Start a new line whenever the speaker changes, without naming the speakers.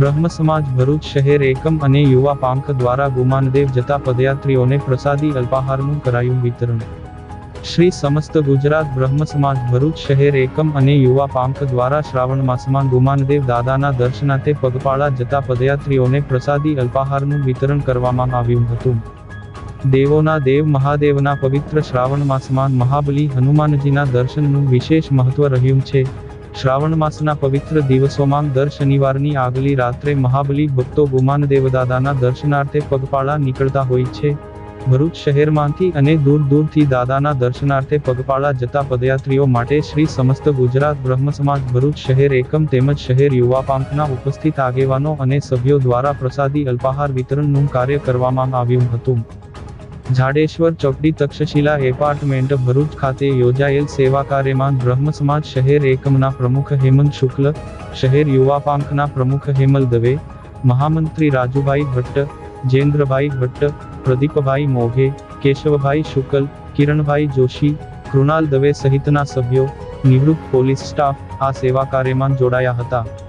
બ્રહ્મ સમાજ ભરૂચ શહેર એકમ અને યુવા પાંખ દ્વારા ગુમાનદેવ જતા પદયાત્રીઓને પ્રસાદી અલ્પાહારનું કરાયું વિતરણ. શ્રી સમસ્ત ગુજરાત બ્રહ્મ સમાજ ભરૂચ શહેર એકમ અને યુવા પાંખ દ્વારા શ્રાવણ માસમાં ગુમાનદેવ દાદાના દર્શનાર્થે પગપાળા જતા પદયાત્રીઓને પ્રસાદી અલ્પાહારનું વિતરણ કરવામાં આવ્યું હતું. દેવોના દેવ મહાદેવના પવિત્ર શ્રાવણ માસમાં મહાબલી હનુમાનજીના દર્શનનું વિશેષ મહત્વ રહ્યું છે. શ્રાવણ માસના પવિત્ર દિવસોમાં દર શનિવારની આગલી રાત્રે મહાબલી ભક્તો ગુમાન દેવદાદાના દર્શનાર્થે પગપાળા નીકળતા હોય છે. ભરૂચ શહેરમાંથી અને દૂર દૂરથી દાદાના દર્શનાર્થે પગપાળા જતા પદયાત્રીઓ માટે શ્રી સમસ્ત ગુજરાત બ્રહ્મ સમાજ ભરૂચ શહેર એકમ તેમજ શહેર યુવા પાંખના ઉપસ્થિત આગેવાનો અને સભ્યો દ્વારા પ્રસાદી અલ્પાહાર વિતરણનું કાર્ય કરવામાં આવ્યું હતું. જાડેશ્વર ચોકડી તક્ષશિલા એપાર્ટમેન્ટ ભરૂચ ખાતે યોજાયેલ સેવા કાર્યમાં બ્રહ્મ સમાજ શહેર એકમના પ્રમુખ હેમંત શુક્લ, શહેર યુવા પાંખના પ્રમુખ હેમલ દવે, મહામંત્રી રાજુભાઈ ભટ્ટ જેન્દ્રભાઈ ભટ્ટ, પ્રદીપભાઈ મોઘે, કેશવભાઈ શુકલ, કિરણભાઈ જોશી, કૃણાલ દવે સહિતના સભ્યો, નિવૃત્ત પોલીસ સ્ટાફ આ સેવા કાર્યમાં જોડાયા હતા.